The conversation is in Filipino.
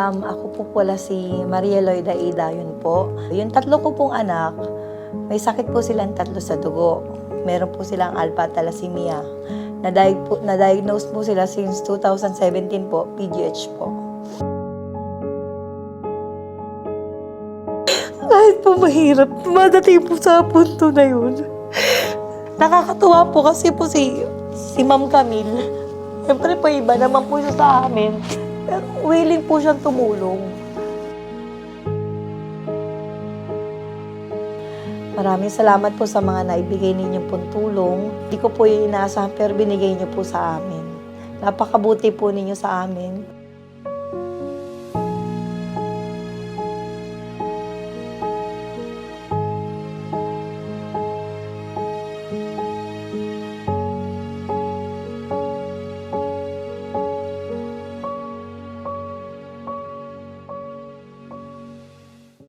Um, ako po pala si Maria Loida Ida, yun po. Yung tatlo ko pong anak, may sakit po silang tatlo sa dugo. Meron po silang alpha thalassemia. Na-diag- po- Na-diagnose po sila since 2017 po, PGH po. Kahit po mahirap, madating po sa punto na yun. Nakakatuwa po kasi po si, si Ma'am Camille. Siyempre po iba naman po siya sa amin. Pero willing po siyang tumulong. Maraming salamat po sa mga naibigay ninyong pong tulong. Hindi ko po yung inaasahan pero binigay niyo po sa amin. Napakabuti po ninyo sa amin.